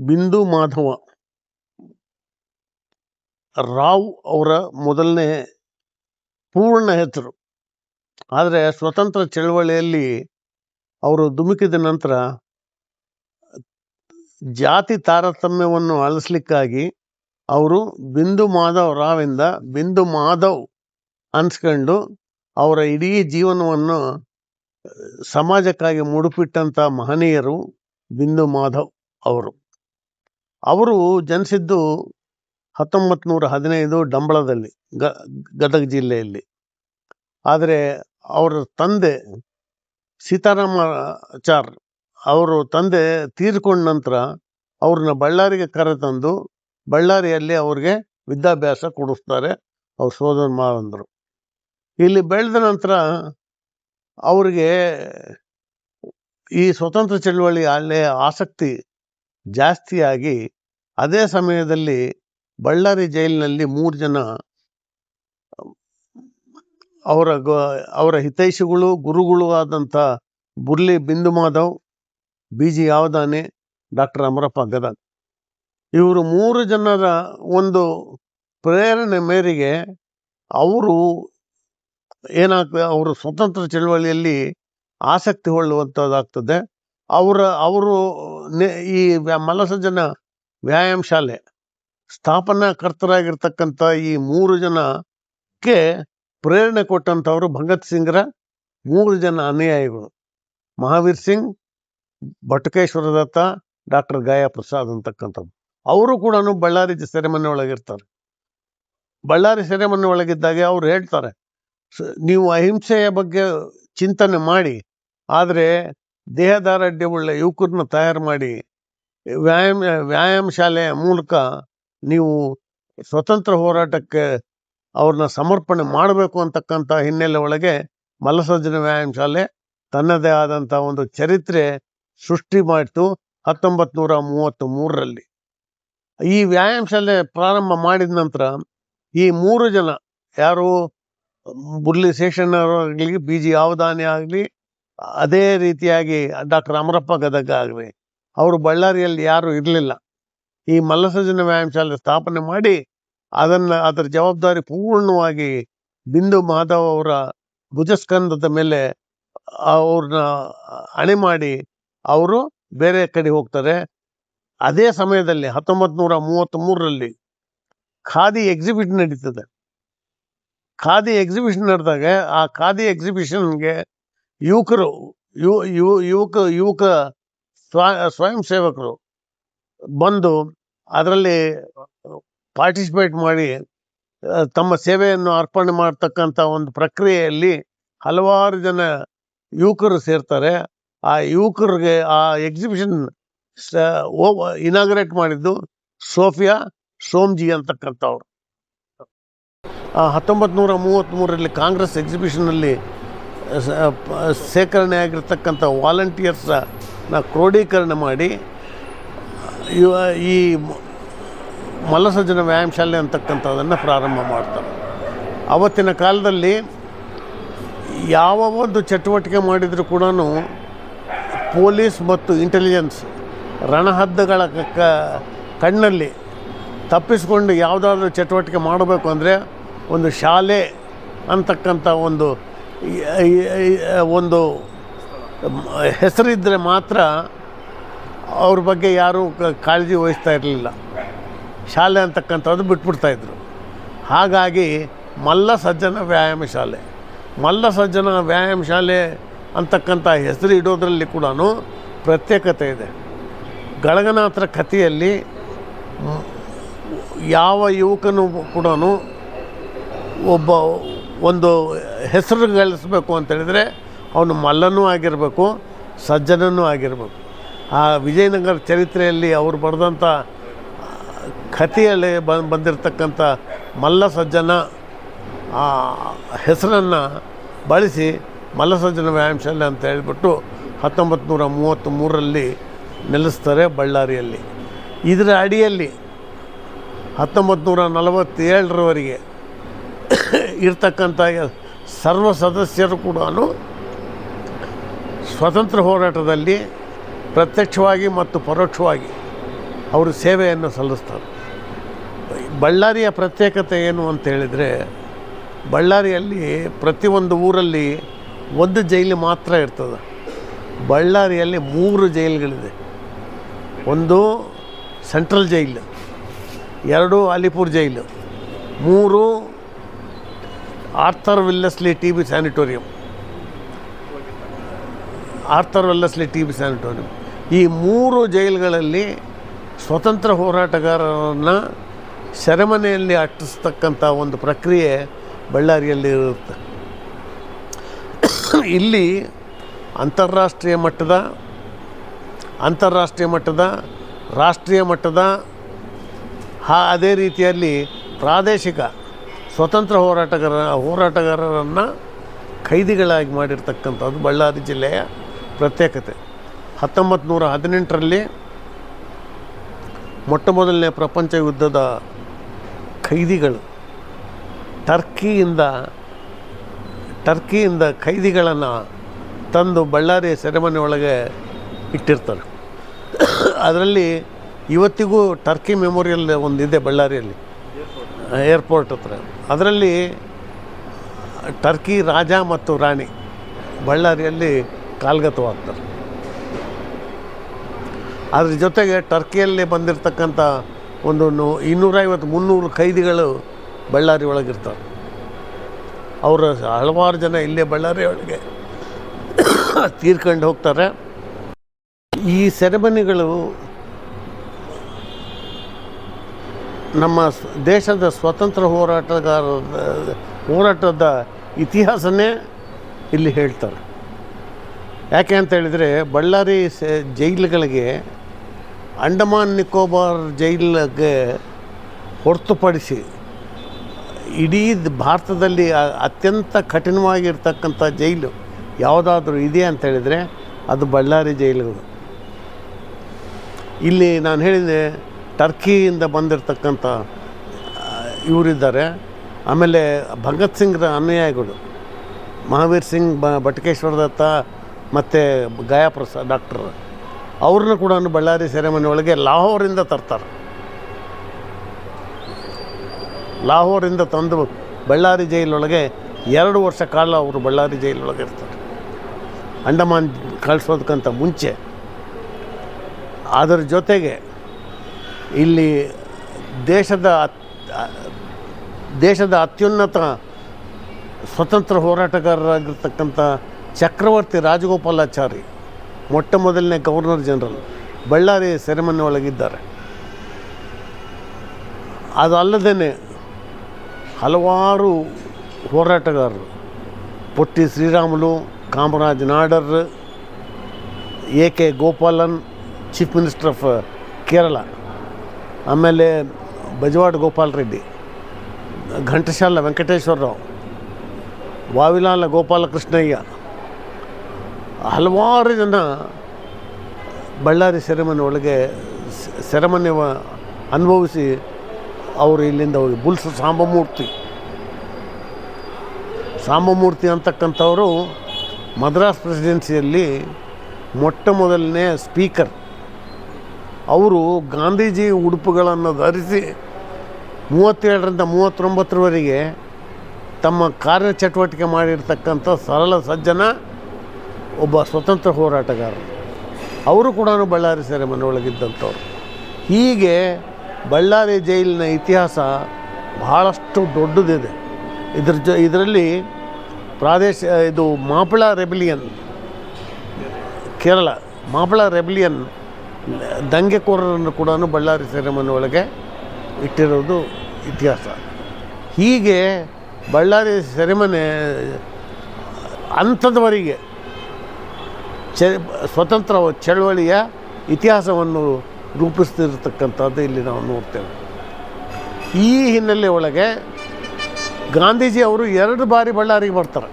ಬಿಂದು ಮಾಧವ. ರಾವ್ ಅವರ ಮೊದಲನೇ ಪೂರ್ಣ ಹೆಸರು. ಆದರೆ ಸ್ವತಂತ್ರ ಚಳವಳಿಯಲ್ಲಿ ಅವರು ಧುಮುಕಿದ ನಂತರ ಜಾತಿ ತಾರತಮ್ಯವನ್ನು ಅಲಿಸ್ಲಿಕ್ಕಾಗಿ ಅವರು ಬಿಂದು ಮಾಧವ್ ರಾವಿಂದ ಬಿಂದು ಮಾಧವ್ ಅನ್ಸ್ಕೊಂಡು ಅವರ ಇಡೀ ಜೀವನವನ್ನು, ಸಮಾಜಕ್ಕಾಗಿ ಮುಡುಪಿಟ್ಟಂಥ ಮಹನೀಯರು ಬಿಂದು ಮಾಧವ್ ಅವರು. ಅವರು ಜನಿಸಿದ್ದು ಹತ್ತೊಂಬತ್ತು ನೂರ ಹದಿನೈದು ಡಂಬಳದಲ್ಲಿ, ಗ, ಗದಗ ಜಿಲ್ಲೆಯಲ್ಲಿ. ಆದರೆ ಅವರ ತಂದೆ ಸೀತಾರಾಮಾಚಾರ್ ಅವರು ತಂದೆ ತೀರಿಕೊಂಡ ನಂತರ ಅವ್ರನ್ನ ಬಳ್ಳಾರಿಗೆ ಕರೆತಂದು ಬಳ್ಳಾರಿಯಲ್ಲಿ ಅವ್ರಿಗೆ ವಿದ್ಯಾಭ್ಯಾಸ ಕೊಡಿಸ್ತಾರೆ ಅವ್ರ ಸೋದರ ಮಾವಂದರು. ಇಲ್ಲಿ ಬೆಳೆದ ನಂತರ ಅವ್ರಿಗೆ ಈ ಸ್ವತಂತ್ರ ಚಳುವಳಿ ಅಲ್ಲೇ ಆಸಕ್ತಿ ಜಾಸ್ತಿಯಾಗಿ ಅದೇ ಸಮಯದಲ್ಲಿ ಬಳ್ಳಾರಿ ಜೈಲಿನಲ್ಲಿ ಮೂರು ಜನ, ಅವರ ಗ, ಅವರ ಹಿತೈಷಿಗಳು, ಗುರುಗಳು ಆದಂಥ ಬುರ್ಲಿ ಬಿಂದು ಮಾಧವ್, ಬಿ ಜಿ ಯಾವದಾನೆ, ಡಾಕ್ಟರ್ ಅಮರಪ್ಪ ಗದಗ್. ಇವರು ಮೂರು ಜನರ ಒಂದು ಪ್ರೇರಣೆ ಮೇರೆಗೆ ಅವರು ಏನಾಗ್ತದೆ ಅವರು ಸ್ವತಂತ್ರ ಚಳವಳಿಯಲ್ಲಿ ಆಸಕ್ತಿ ಹೊಳ್ಳುವಂಥದ್ದಾಗ್ತದೆ. ಅವರ, ಅವರು ಈ ಮಲಸ ಮಲ್ಲಸಜ್ಜನ ವ್ಯಾಯಾಮ ಶಾಲೆ. ಸ್ಥಾಪನಾಕರ್ತರಾಗಿರ್ತಕ್ಕಂಥ ಈ ಮೂರು ಜನಕ್ಕೆ ಪ್ರೇರಣೆ ಕೊಟ್ಟಂಥವ್ರು ಭಗತ್ ಸಿಂಗ್ರ, ಮೂರು ಜನ ಅನುಯಾಯಿಗಳು. ಮಹಾವೀರ್ ಸಿಂಗ್ ಬಟುಕೇಶ್ವರ ದತ್ತ, ಡಾಕ್ಟರ್ ಗಾಯಾ ಪ್ರಸಾದ್ ಅಂತಕ್ಕಂಥದ್ದು ಅವರು ಕೂಡ ಬಳ್ಳಾರಿ ಸೆರೆಮನೆ ಒಳಗಿರ್ತಾರೆ. ಬಳ್ಳಾರಿ ಸೆರೆಮನೆ ಒಳಗಿದ್ದಾಗೆ ಅವ್ರು ಹೇಳ್ತಾರೆ ನೀವು ಅಹಿಂಸೆಯ ಬಗ್ಗೆ ಚಿಂತನೆ ಮಾಡಿ, ಆದರೆ ದೇಹದಾರಢ್ಯವುಳ್ಳ ಯುವಕರನ್ನ ತಯಾರು ಮಾಡಿ ವ್ಯಾಯಾಮ ವ್ಯಾಯಾಮ ಶಾಲೆಯ ಮೂಲಕ ನೀವು ಸ್ವತಂತ್ರ ಹೋರಾಟಕ್ಕೆ ಅವ್ರನ್ನ ಸಮರ್ಪಣೆ ಮಾಡಬೇಕು ಅಂತಕ್ಕಂಥ ಹಿನ್ನೆಲೆ ಒಳಗೆ ಮಲ್ಲಸಜ್ಜನ ವ್ಯಾಯಾಮ ಶಾಲೆ ತನ್ನದೇ ಆದಂಥ ಒಂದು ಚರಿತ್ರೆ ಸೃಷ್ಟಿ ಮಾಡಿತು ಹತ್ತೊಂಬತ್ತು ನೂರ ಮೂವತ್ತ್ ಮೂರರಲ್ಲಿ ಈ ವ್ಯಾಯಾಮ ಶಾಲೆ ಪ್ರಾರಂಭ ಮಾಡಿದ ನಂತರ ಈ ಮೂರು ಜನ, ಯಾರು ಬುರ್ಲಿ ಶೇಷಣ್ಣವರಾಗಲಿ ಬಿ ಜಿ ಆಗಲಿ, ಅದೇ ರೀತಿಯಾಗಿ ಡಾಕ್ಟರ್ ಅಮರಪ್ಪ ಗದಗ ಆಗಲಿ ಅವರು ಬಳ್ಳಾರಿಯಲ್ಲಿ ಯಾರು ಇರಲಿಲ್ಲ. ಈ ಮಲ್ಲಸಜ್ಜನ ವ್ಯಾಯಾಮಶಾಲೆ ಸ್ಥಾಪನೆ ಮಾಡಿ ಅದನ್ನ ಅದರ ಜವಾಬ್ದಾರಿ ಪೂರ್ಣವಾಗಿ ಬಿಂದು ಮಾಧವ್ ಅವರ ಭುಜಸ್ಕಂದದ ಮೇಲೆ ಅವ್ರನ್ನ ಅಣೆ ಮಾಡಿ ಅವರು ಬೇರೆ ಕಡೆ ಹೋಗ್ತಾರೆ. ಅದೇ ಸಮಯದಲ್ಲಿ ಹತ್ತೊಂಬತ್ತು ನೂರ ಮೂವತ್ತ್ ಮೂರರಲ್ಲಿ ಖಾದಿ ಎಕ್ಸಿಬಿಷನ್ ನಡೀತದೆ. ಖಾದಿ ಎಕ್ಸಿಬಿಷನ್ ನಡೆದಾಗ ಆ ಖಾದಿ ಎಕ್ಸಿಬಿಷನ್ಗೆ ಯುವಕರು ಯುವ ಯುವ ಯುವಕ ಯುವಕ ಸ್ವ ಸ್ವಯಂ ಸೇವಕರು ಬಂದು ಅದರಲ್ಲಿ ಪಾರ್ಟಿಸಿಪೇಟ್ ಮಾಡಿ ತಮ್ಮ ಸೇವೆಯನ್ನು ಅರ್ಪಣೆ ಮಾಡ್ತಕ್ಕಂಥ ಒಂದು ಪ್ರಕ್ರಿಯೆಯಲ್ಲಿ ಹಲವಾರು ಜನ ಯುವಕರು ಸೇರ್ತಾರೆ. ಆ ಯುವಕರಿಗೆ ಆ ಎಕ್ಸಿಬಿಷನ್ ಇನಾಗ್ರೇಟ್ ಮಾಡಿದ್ದು ಸೋಫಿಯಾ ಸೋಮ್ಜಿ ಅಂತಕ್ಕಂಥವ್ರು. ಹತ್ತೊಂಬತ್ತು ನೂರ ಮೂವತ್ತ್ಮೂರರಲ್ಲಿ ಕಾಂಗ್ರೆಸ್ ಎಕ್ಸಿಬಿಷನಲ್ಲಿ ಶೇಖರಣೆ ಆಗಿರ್ತಕ್ಕಂಥ ಸೇಕರಣೆ ವಾಲಂಟಿಯರ್ಸ್ನ ಕ್ರೋಢೀಕರಣ ಮಾಡಿ, ಇವ ಈ ಮಲಸಜ್ಜನ ವ್ಯಾಯಾಮ ಶಾಲೆ ಅಂತಕ್ಕಂಥದ್ದನ್ನು ಪ್ರಾರಂಭ ಮಾಡ್ತಾರೆ. ಅವತ್ತಿನ ಕಾಲದಲ್ಲಿ ಯಾವ ಒಂದು ಚಟುವಟಿಕೆ ಮಾಡಿದರೂ ಕೂಡ ಪೊಲೀಸ್ ಮತ್ತು ಇಂಟೆಲಿಜೆನ್ಸ್ ರಣಹದ್ದುಗಳ ಕಣ್ಣಲ್ಲಿ ತಪ್ಪಿಸ್ಕೊಂಡು ಯಾವುದಾದ್ರೂ ಚಟುವಟಿಕೆ ಮಾಡಬೇಕು ಅಂದರೆ ಒಂದು ಶಾಲೆ ಅಂತಕ್ಕಂಥ ಒಂದು ಒಂದು ಹೆಸರಿದ್ದರೆ ಮಾತ್ರ ಅವ್ರ ಬಗ್ಗೆ ಯಾರೂ ಕಾಳಜಿ ವಹಿಸ್ತಾ ಇರಲಿಲ್ಲ. ಶಾಲೆ ಅಂತಕ್ಕಂಥದ್ದು ಬಿಟ್ಬಿಡ್ತಾಯಿದ್ರು ಹಾಗಾಗಿ ಮಲ್ಲ ಸಜ್ಜನ ವ್ಯಾಯಾಮ ಶಾಲೆ. ಮಲ್ಲ ಸಜ್ಜನ ವ್ಯಾಯಾಮ ಶಾಲೆ ಅಂತಕ್ಕಂಥ ಹೆಸರು ಇಡೋದ್ರಲ್ಲಿ ಕೂಡ ಪ್ರತ್ಯೇಕತೆ ಇದೆ. ಗಳಗನಾಥರ ಕಥೆಯಲ್ಲಿ ಯಾವ ಯುವಕನು ಕೂಡ ಒಬ್ಬ ಒಂದು ಹೆಸರು ಗಳಿಸ್ಬೇಕು ಅಂತೇಳಿದರೆ ಅವನು ಮಲ್ಲನೂ ಆಗಿರಬೇಕು, ಸಜ್ಜನನೂ ಆಗಿರಬೇಕು. ಆ ವಿಜಯನಗರ ಚರಿತ್ರೆಯಲ್ಲಿ ಅವರು ಬರೆದಂಥ ಕಥೆಯಲ್ಲಿ ಬಂದಿರತಕ್ಕಂಥ ಮಲ್ಲ ಸಜ್ಜನ ಹೆಸರನ್ನು ಬಳಸಿ ಮಲ್ಲಸಜ್ಜನ ಸಜ್ಜನ ಶಾಲೆ ಅಂತ ಹೇಳಿಬಿಟ್ಟು ಹತ್ತೊಂಬತ್ತು ನೂರ ಮೂವತ್ತ್ ಮೂರರಲ್ಲಿ ನೆಲೆಸ್ತಾರೆ ಬಳ್ಳಾರಿಯಲ್ಲಿ. ಇದರ ಅಡಿಯಲ್ಲಿ ಹತ್ತೊಂಬತ್ತು ನೂರ ನಲವತ್ತೇಳರವರೆಗೆ ಇರ್ತಕ್ಕಂಥ ಸರ್ವ ಸದಸ್ಯರು ಕೂಡ ಸ್ವತಂತ್ರ ಹೋರಾಟದಲ್ಲಿ ಪ್ರತ್ಯಕ್ಷವಾಗಿ ಮತ್ತು ಪರೋಕ್ಷವಾಗಿ ಅವರು ಸೇವೆಯನ್ನು ಸಲ್ಲಿಸ್ತಾರೆ. ಬಳ್ಳಾರಿಯ ಪ್ರತ್ಯೇಕತೆ ಏನು ಅಂತ ಹೇಳಿದರೆ, ಬಳ್ಳಾರಿಯಲ್ಲಿ ಪ್ರತಿಯೊಂದು ಊರಲ್ಲಿ ಒಂದು ಜೈಲು ಮಾತ್ರ ಇರ್ತದೆ. ಬಳ್ಳಾರಿಯಲ್ಲಿ ಮೂರು ಜೈಲುಗಳಿದೆ. ಒಂದು ಸೆಂಟ್ರಲ್ ಜೈಲು, ಎರಡು ಅಲಿಪುರ್ ಜೈಲು, ಮೂರು Arthur Wellesley T B sanatorium. Arthur Wellesley T B sanatorium ಈ ಮೂರು ಜೈಲುಗಳಲ್ಲಿ ಸ್ವತಂತ್ರ ಹೋರಾಟಗಾರರನ್ನು ಸೆರೆಮನೆಯಲ್ಲಿ ಅಟ್ಟಿಸ್ತಕ್ಕಂಥ ಒಂದು ಪ್ರಕ್ರಿಯೆ ಬಳ್ಳಾರಿಯಲ್ಲಿ ಇರುತ್ತೆ. ಇಲ್ಲಿ ಅಂತಾರಾಷ್ಟ್ರೀಯ ಮಟ್ಟದ ಅಂತಾರಾಷ್ಟ್ರೀಯ ಮಟ್ಟದ, ರಾಷ್ಟ್ರೀಯ ಮಟ್ಟದ, ಹಾ, ಅದೇ ರೀತಿಯಲ್ಲಿ ಪ್ರಾದೇಶಿಕ ಸ್ವತಂತ್ರ ಹೋರಾಟಗಾರ, ಹೋರಾಟಗಾರರನ್ನು ಖೈದಿಗಳಾಗಿ ಮಾಡಿರ್ತಕ್ಕಂಥದ್ದು ಬಳ್ಳಾರಿ ಜಿಲ್ಲೆಯ ಪ್ರತ್ಯೇಕತೆ. ಹತ್ತೊಂಬತ್ತು ನೂರ ಹದಿನೆಂಟರಲ್ಲಿ ಮೊಟ್ಟ ಮೊದಲನೇ ಪ್ರಪಂಚ ಯುದ್ಧದ ಖೈದಿಗಳು ಟರ್ಕಿಯಿಂದ ಟರ್ಕಿಯಿಂದ ಖೈದಿಗಳನ್ನು ತಂದು ಬಳ್ಳಾರಿ ಸೆರೆಮನೆ ಒಳಗೆ ಇಟ್ಟಿರ್ತಾರೆ. ಅದರಲ್ಲಿ ಇವತ್ತಿಗೂ ಟರ್ಕಿ ಮೆಮೋರಿಯಲ್ ಒಂದಿದೆ ಬಳ್ಳಾರಿಯಲ್ಲಿ. ಏರ್ಪೋರ್ಟ್ ಹತ್ರ. ಅದರಲ್ಲಿ ಟರ್ಕಿ ರಾಜ ಮತ್ತು ರಾಣಿ ಬಳ್ಳಾರಿಯಲ್ಲಿ ಕಾಲ್ಗತವಾಗ್ತಾರೆ. ಅದ್ರ ಜೊತೆಗೆ ಟರ್ಕಿಯಲ್ಲಿ ಬಂದಿರತಕ್ಕಂಥ ಒಂದು ಇನ್ನೂರೈವತ್ತು ಮುನ್ನೂರು ಖೈದಿಗಳು ಬಳ್ಳಾರಿ ಒಳಗಿರ್ತಾರೆ. ಅವರು ಹಲವಾರು ಜನ ಇಲ್ಲೇ ಬಳ್ಳಾರಿ ಒಳಗೆ ತೀರ್ಕೊಂಡು ಹೋಗ್ತಾರೆ. ಈ ಸೆರೆಮನಿಗಳು ನಮ್ಮ ದೇಶದ ಸ್ವತಂತ್ರ ಹೋರಾಟಗಾರರ, ಹೋರಾಟದ ಇತಿಹಾಸನೇ ಇಲ್ಲಿ ಹೇಳ್ತಾರೆ. ಯಾಕೆ ಅಂತ ಹೇಳಿದರೆ ಬಳ್ಳಾರಿ ಜೈಲುಗಳಿಗೆ ಅಂಡಮಾನ್ ನಿಕೋಬಾರ್ ಜೈಲಿಗೆ ಹೊರತುಪಡಿಸಿ ಇಡೀ ಭಾರತದಲ್ಲಿ ಅತ್ಯಂತ ಕಠಿಣವಾಗಿರ್ತಕ್ಕಂಥ ಜೈಲು ಯಾವುದಾದ್ರೂ ಇದೆ ಅಂತ ಹೇಳಿದರೆ ಅದು ಬಳ್ಳಾರಿ ಜೈಲುಗಳು ಇಲ್ಲಿ ನಾನು ಹೇಳಿದೆ ಟರ್ಕಿಯಿಂದ ಬಂದಿರತಕ್ಕಂಥ ಇವರಿದ್ದಾರೆ. ಆಮೇಲೆ ಭಗತ್ ಸಿಂಗ್ರ ಅನುಯಾಯಿಗಳು, ಮಹಾವೀರ್ ಸಿಂಗ್, ಬ ಬಟಕೇಶ್ವರ ದತ್ತ ಮತ್ತು ಗಯಾಪ್ರಸಾದ್ ಡಾಕ್ಟರ್. ಅವ್ರನ್ನ ಕೂಡ ಬಳ್ಳಾರಿ ಸೆರೆಮನೆ ಒಳಗೆ ಲಾಹೋರಿಂದ ತರ್ತಾರೆ. ಲಾಹೋರಿಂದ ತಂದು ಬಳ್ಳಾರಿ ಜೈಲೊಳಗೆ ಎರಡು ವರ್ಷ ಕಾಲ ಅವರು ಬಳ್ಳಾರಿ ಜೈಲೊಳಗೆ ಇರ್ತಾರೆ. ಅಂಡಮಾನ್ ಕಳಿಸೋದಕ್ಕಂತ ಮುಂಚೆ. ಅದರ ಜೊತೆಗೆ ಇಲ್ಲಿ ದೇಶದ ದೇಶದ ಅತ್ಯುನ್ನತ ಸ್ವತಂತ್ರ ಹೋರಾಟಗಾರರಾಗಿರ್ತಕ್ಕಂಥ ಚಕ್ರವರ್ತಿ ರಾಜಗೋಪಾಲಾಚಾರಿ ಮೊಟ್ಟ ಮೊದಲನೇ ಗವರ್ನರ್ ಜನರಲ್ ಬಳ್ಳಾರಿ ಸೆರೆಮನೆ ಒಳಗಿದ್ದಾರೆ ಅದಲ್ಲದೇ ಹಲವಾರು ಹೋರಾಟಗಾರರು Potti Sriramulu Kamaraj Nadar A K Gopalan chief minister of Kerala ಆಮೇಲೆ ಬಜವಾಡ್ ಗೋಪಾಲ್ ರೆಡ್ಡಿ ಘಂಟಸಾಲ ವೆಂಕಟೇಶ್ವರರಾವ್ ವಾವಿಲಾಲ ಗೋಪಾಲಕೃಷ್ಣಯ್ಯ ಹಲವಾರು ಜನ ಬಳ್ಳಾರಿ ಸೆರೆಮನೆ ಒಳಗೆ ಸೆರೆಮನೆ ಅನುಭವಿಸಿ ಅವರು ಇಲ್ಲಿಂದ ಹೋಗಿ. ಬುಲ್ಸ್ ಸಾಂಬಮೂರ್ತಿ. ಸಾಂಬಮೂರ್ತಿ ಅಂತಕ್ಕಂಥವರು ಮದ್ರಾಸ್ ಪ್ರೆಸಿಡೆನ್ಸಿಯಲ್ಲಿ ಮೊಟ್ಟ ಮೊದಲನೇ ಸ್ಪೀಕರ್. ಅವರು ಗಾಂಧೀಜಿ ಉಡುಪುಗಳನ್ನು ಧರಿಸಿ ಮೂವತ್ತೇಳರಿಂದ ಮೂವತ್ತೊಂಬತ್ತರವರೆಗೆ ತಮ್ಮ ಕಾರ್ಯಚಟುವಟಿಕೆ ಮಾಡಿರ್ತಕ್ಕಂಥ ಸರಳ ಸಜ್ಜನ ಒಬ್ಬ ಸ್ವತಂತ್ರ ಹೋರಾಟಗಾರ ಅವರು ಕೂಡ ಬಳ್ಳಾರಿ ಸೆರೆಮನೆ ಮನೆಯೊಳಗಿದ್ದಂಥವ್ರು. ಹೀಗೆ ಬಳ್ಳಾರಿ ಜೈಲಿನ ಇತಿಹಾಸ ಬಹಳಷ್ಟು ದೊಡ್ಡದಿದೆ. ಇದ್ರ ಜ, ಇದರಲ್ಲಿ ಪ್ರಾದೇಶ, ಇದು ಮಾಪಳ ರೆಬಿಲಿಯನ್, ಕೇರಳ ಮಾಪಳ ರೆಬಿಲಿಯನ್ ದಂಗೆಕೋರರನ್ನು ಕೂಡ ಬಳ್ಳಾರಿ ಸೆರೆಮನೆ ಒಳಗೆ ಇಟ್ಟಿರೋದು ಇತಿಹಾಸ. ಹೀಗೆ ಬಳ್ಳಾರಿ ಸೆರೆಮನೆ, ಅಂಥದವರೆಗೆ ಚ ಸ್ವತಂತ್ರ ಚಳವಳಿಯ ಇತಿಹಾಸವನ್ನು ರೂಪಿಸ್ತಿರ್ತಕ್ಕಂಥದ್ದು ಇಲ್ಲಿ ನಾವು ನೋಡ್ತೇವೆ. ಈ ಹಿನ್ನೆಲೆ ಒಳಗೆ ಗಾಂಧೀಜಿ ಅವರು ಎರಡು ಬಾರಿ ಬಳ್ಳಾರಿಗೆ ಬರ್ತಾರೆ.